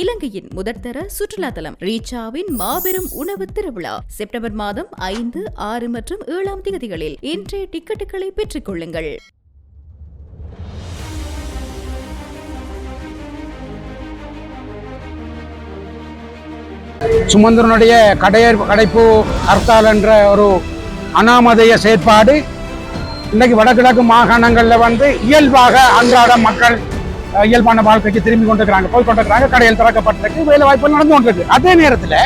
இலங்கையின் முதற்தர சுற்றுலா தலம் ரீச்சாவின் மாபெரும் உணவு திருவிழா. செப்டம்பர் மாதம் ஐந்து ஆறு மற்றும் ஏழாம் தேதிகளில் இன்றைய டிக்கெட்டுகளை பெற்றுக் கொள்ளுங்கள். சுமந்திரனுடைய கடையர் கடைப்பு ஹர்த்தால் என்ற ஒரு அனாமதய செயற்பாடு இன்னைக்கு வடகிழக்கு மாகாணங்களில் வந்து இயல்பாக அன்றாட மக்கள் இயல்பான வாழ்க்கைக்கு திரும்பி கொண்டிருக்கிறாங்க. போய் கொண்டிருக்கிறாங்க. கடையில் திறக்கப்பட்டிருக்கு. வேலை வாய்ப்பு நடந்து கொண்டிருக்கு. அதே நேரத்தில்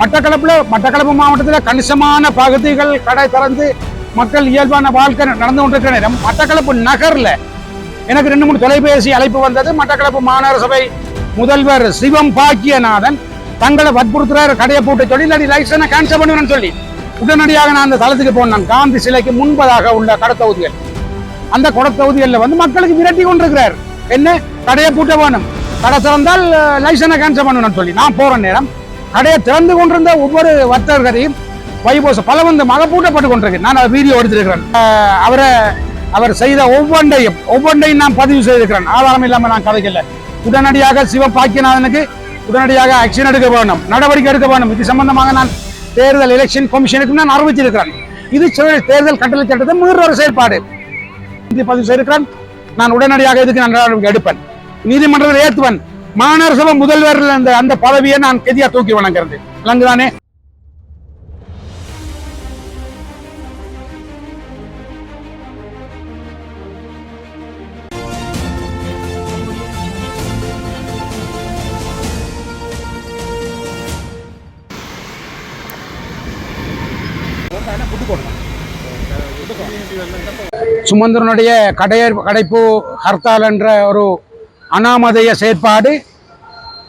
மட்டக்களப்புல மட்டக்களப்பு மாவட்டத்தில் கணிசமான பகுதிகள் கடை திறந்து மக்கள் இயல்பான வாழ்க்கை நடந்து கொண்டிருக்கிற நேரம். மட்டக்களப்பு நகர்ல எனக்கு ரெண்டு மூணு தொலைபேசி அழைப்பு வந்தது. மட்டக்களப்பு மாநகர சபை முதல்வர் சிவம் பாக்கியநாதன் தங்களை வற்புறுத்துறாரு. கடையை போட்டு சொல்லி இல்லாடி லைசனை கேன்சல் பண்ணுவேன்னு சொல்லி. உடனடியாக நான் அந்த தளத்துக்கு போனேன். காந்தி சிலைக்கு முன்பதாக உள்ள கடத்தொகுதிகள் அந்த கடத்தொகுதிகளில் வந்து மக்களுக்கு விரட்டி கொண்டிருக்கிறார். என்ன? கடையை பூட்ட வேணும். கடை திறந்தால் லைசனை கேன்சல் பண்ணணும்னு சொல்லி. நான் போற நேரம் கடையை திறந்து கொண்டிருந்த ஒவ்வொரு வர்த்தகரையும் வைபோச பல வந்து மகப்பூட்டப்பட்டு கொண்டிருக்கு. நான் அதை வீடியோ எடுத்திருக்கிறேன். அவரை அவர் செய்த ஒவ்வொன்றையும் ஒவ்வொன்றையும் நான் பதிவு செய்திருக்கிறேன். ஆதாரம் இல்லாமல் நான் கதைக்கல. உடனடியாக சிவபாக்கியநாதனுக்கு உடனடியாக ஆக்ஷன் எடுக்க வேணும். நடவடிக்கை எடுக்க வேணும். இது சம்பந்தமாக நான் தேர்தல் எலெக்ஷன் கமிஷனுக்கு நான் அறிவிச்சிருக்கிறேன் இது தேர்தல் கட்டளை சட்டத்தை மீறுற ஒரு செயல்பாடு இது பதிவு செய்திருக்கிறேன். நான் உடனடியாக இதுக்கு நான் நடவடிக்கை எடுப்பேன்? நீதிமன்றத்தில் ஏற்றுவன் மாநகர சபை முதல்வர் அந்த அந்த பதவியை நான் கெதியா தூக்கி வணங்குறது. விளங்குதானே? சுமந்திரனுடைய கடையர் கடைப்பு ஹர்த்தால் என்ற ஒரு அனாமதய செயற்பாடு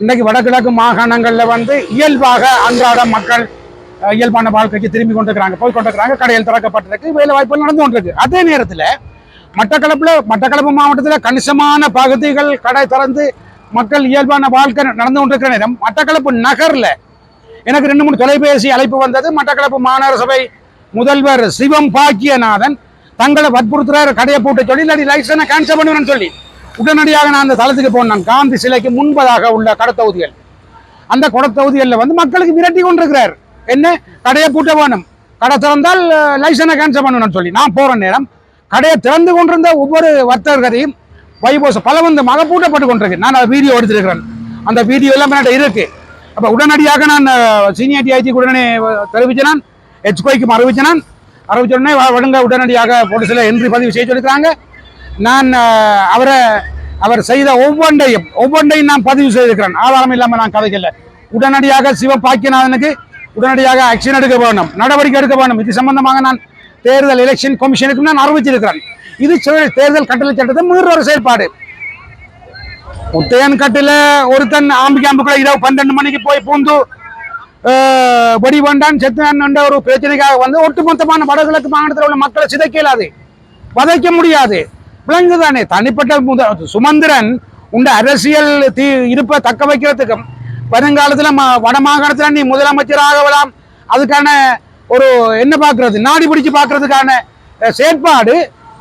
இன்றைக்கு வடகிழக்கு மாகாணங்களில் வந்து இயல்பாக அன்றாட மக்கள் இயல்பான வாழ்க்கைக்கு திரும்பி கொண்டிருக்கிறாங்க. போய் கொண்டிருக்கிறாங்க கடையில் திறக்கப்பட்டிருக்கு வேலை வாய்ப்புகள் நடந்து கொண்டிருக்கு. அதே நேரத்தில் மட்டக்களப்பில் மட்டக்களப்பு மாவட்டத்தில் கணிசமான பகுதிகள் கடை திறந்து மக்கள் இயல்பான வாழ்க்கை நடந்து கொண்டிருக்கிற நேரம் மட்டக்களப்பு நகரில் எனக்கு ரெண்டு மூணு தொலைபேசி அழைப்பு வந்தது. மட்டக்களப்பு மாநகர சபை முதல்வர் சிவம் பாக்கியநாதன் தங்களை வற்புறுத்துறாரு கடையை போட்டு சொல்லி இல்லாடி லைசனை கேன்சல் பண்ணுவேன்னு சொல்லி. உடனடியாக நான் அந்த தளத்துக்கு போனேன். காந்தி சிலைக்கு முன்பதாக உள்ள கடத்தொகுதிகள். அந்த கடத்தொகுதிகளில் வந்து மக்களுக்கு விரட்டி கொண்டிருக்கிறார். என்ன? கடையை பூட்ட வேணும். கடை திறந்தால் லைசனை கேன்சல் பண்ணணும்னு சொல்லி. நான் போகிற நேரம் கடையை திறந்து கொண்டிருந்த ஒவ்வொரு வர்த்தகரையும் வைபோச பலவந்தமாக பூட்டப்பட்டு கொண்டிருக்கு. நான் அதை வீடியோ எடுத்திருக்கிறேன். அந்த வீடியோ எல்லாம் இருக்குது இருக்கு. அப்போ உடனடியாக நான் சீனியர் டிஐஜிக்கு உடனே தெரிவித்தேன் ஹெச்கோய்க்கும் அறிவிச்சினான் அறிவிச்சோடனே உடனே உடனடியாக போலீஸில் என்ட்ரி பதிவு செய்ய சொல்லியிருக்கிறாங்க நான் அவரை அவர் செய்த ஒவ்வொன்றையும் ஒவ்வொன்றையும் நான் பதிவு செய்திருக்கிறேன். ஆதாரம் இல்லாமல் நான் கதைக்கல. உடனடியாக சிவபாக்கியநாதனுக்கு உடனடியாக ஆக்ஷன் எடுக்க வேணும். நடவடிக்கை எடுக்க வேணும். இது சம்பந்தமாக நான் தேர்தல் எலெக்ஷன் கமிஷனுக்கும் நான் அறிவிச்சிருக்கிறேன். இது தேர்தல் கட்டளை சட்டத்தை மீறுற செயல்பாடு முத்தையன் கட்டில ஒருத்தன் ஆம்பி கேம்புக்குள்ள இரவு பன்னெண்டு மணிக்கு போய் பூந்து வடிவண்டான் செத்தான் என்ற ஒரு பிரச்சனைக்காக வந்து ஒட்டுமொத்தமான வடகிழக்கு மாநிலத்தில் உள்ள மக்களை சிதைக்க இயலாது வதைக்க முடியாது. விளங்குதானே தனிப்பட்ட முத சுமந்திரன் உண்ட அரசியல் தீ இருப்பை தக்க வைக்கிறதுக்கும் வருங்காலத்தில் ம வட மாகாணத்தில் நீ முதலமைச்சராகலாம் அதுக்கான ஒரு என்ன பார்க்கறது? நாடி பிடிச்சு பார்க்கறதுக்கான செயற்பாடு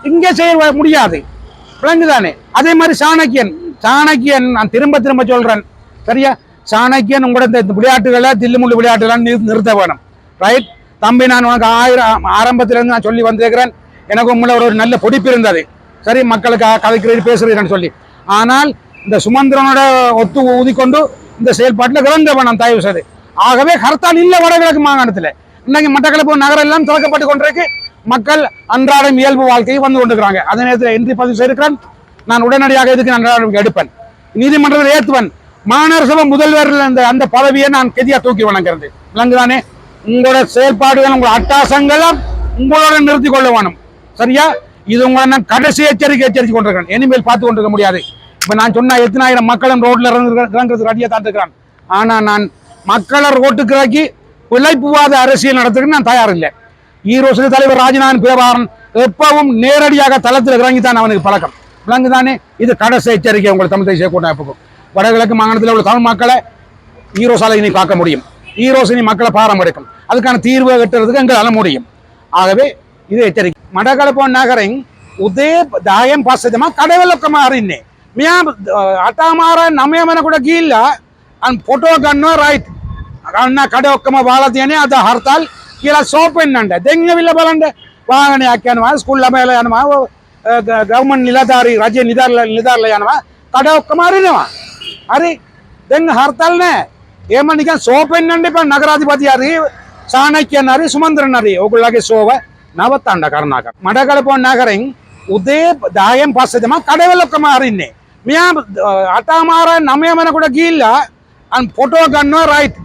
இங்கே செய்ய முடியாது. விளங்குதானே அதே மாதிரி சாணக்கியன். சாணக்கியன் நான் திரும்ப திரும்ப சொல்கிறேன் சரியா? சாணக்கியன் உங்களோட இந்த விளையாட்டுகளை தில்லுமுள்ளு விளையாட்டுகளை நிறு- நிறுத்த வேணும். ரைட் தம்பி நான் உனக்கு ஆயிரம் ஆரம்பத்திலிருந்து நான் சொல்லி வந்திருக்கிறேன். எனக்கு உங்களை ஒரு நல்ல பொடிப்பு இருந்தது. சரி மக்களுக்கு கதைக்கிறது பேசுறீங்கன்னு சொல்லி. ஆனால் இந்த சுமந்திரனோட ஒத்து ஊதிக்கொண்டு இந்த செயல்பாட்டில் விளங்க வேணாம் தயவு செய்து. ஆகவே ஹர்த்தால் இல்லை வடகிழக்கு மாகாணத்தில். இன்னைக்கு மட்டக்களப்பு நகரம் எல்லாம் திறக்கப்பட்டு கொண்டிருக்கு. மக்கள் அன்றாடம் இயல்பு வாழ்க்கையை வந்து கொண்டிருக்கிறாங்க. அதே நேரத்தில் என்ட்ரி பதிவு செய்திருக்கிறேன். நான் உடனடியாக இதுக்கு நான் எடுப்பேன். நீதிமன்றத்தில் ஏற்றுவேன் மாநகர சபை முதல்வர் அந்த அந்த பதவியை நான் கெதியா தூக்கி வணங்குறது. விளங்குதானே உங்களோட செயல்பாடுகள் உங்களோட அட்டாசங்களும் உங்களோட நிறுத்தி கொள்ள வேணும். சரியா? இது உங்களை நான் கடைசி எச்சரிக்கை எச்சரித்து கொண்டிருக்கிறேன். இனிமேல் பார்த்து கொண்டிருக்க முடியாது. இப்போ நான் சொன்ன எத்தனாயிரம் மக்களும் ரோட்டில் இறங்கு இறங்குறதுக்கு ரெடியாக தான் இருக்கிறான் ஆனால் நான் மக்களை ரோட்டுக்கு இறக்கி பிழைப்புவாத அரசியல் நடத்துறதுக்கு நான் தயார் இல்லை. ஈரோசு தலைவர் ராஜநாதன் பிரபாரன் எப்பவும் நேரடியாக தளத்தில் இறங்கி தான் அவனுக்கு பழக்கம். விளங்குதானே இது கடைசி எச்சரிக்கை உங்கள் தமிழ் தேசிய கூட்டமைப்புக்கும் வடகிழக்கு மாகாணத்தில் உள்ள தமிழ் மக்களை ஈரோஸால் இனி பார்க்க முடியும் ஈரோஸ் இனி மக்களை பாரம் எடுக்கும் அதுக்கான தீர்வு கட்டுறதுக்கு எங்களால் முடியும் ஆகவே இது எச்சரிக்கை மடகளப்பு நகரின் උදේ දායම් පස්සේ තමයි කඩවලකම හරින්නේ. මෙයා අටමාරා නමය වෙනකොට ගිහිල්ලා අන් ෆොටෝ ගන්නවා රයිට්. ගන්න කඩ ඔක්කොම වහලා තියනේ අද හර්තල් කියලා ෂෝප් වෙන්නണ്ട. දැන් ඇවිල්ලා බලන්න වාහනයක් යනවා, ස්කූල් ළමයිලා යනවා, ගවර්න්මන්ට් නිලධාරී රජයේ නිලධාරලා යනවා. කඩ ඔක්කොම හරිනවා. හරි දැන් හර්තල් නෑ ඒම නිකන් සෝපෙන්න්නට එපා නගරාධිපති හරි සානක්‍යයන් හරි සුමන්දරන් හරි ඔගොල්ලගේ සෝව නවත්තන්න කරනාක මඩ කලපොන්නා කරෙන් උදේ දායෙන් පස්සේ තමයි කඩවලකම අරින්නේ මෙයා අටමාර නමය වෙනකොට ගිහිල්ලා අන් ෆොටෝ ගන්නවා රයිට්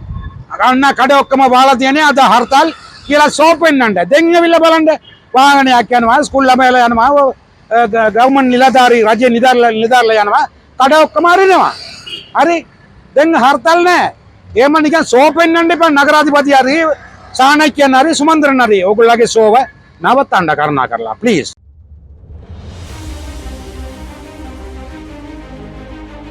අන්න කඩ ඔක්කොම බාලා තියෙන්නේ අද හර්තල් කියලා ෂෝප් වෙන්නണ്ട දැන් ඇවිල්ලා බලන්න වාහනයක් යනවා ස්කූල් ළමයිලා යනවා ගවර්න්මන්ට් නිලධාරී රජයේ නිලධාරලා යනවා කඩ ඔක්කොම वा හරි දැන් හර්තල් නෑ नगराधिपति නිකන් සෝපෙන්න්නට ප නගරාධිපති හරි සානක්‍යයන් හරි සුමන්දරන් හරි ඔකුල්ලගේ සෝව නවත්තන්ඩ කරනා කරලා प्लीज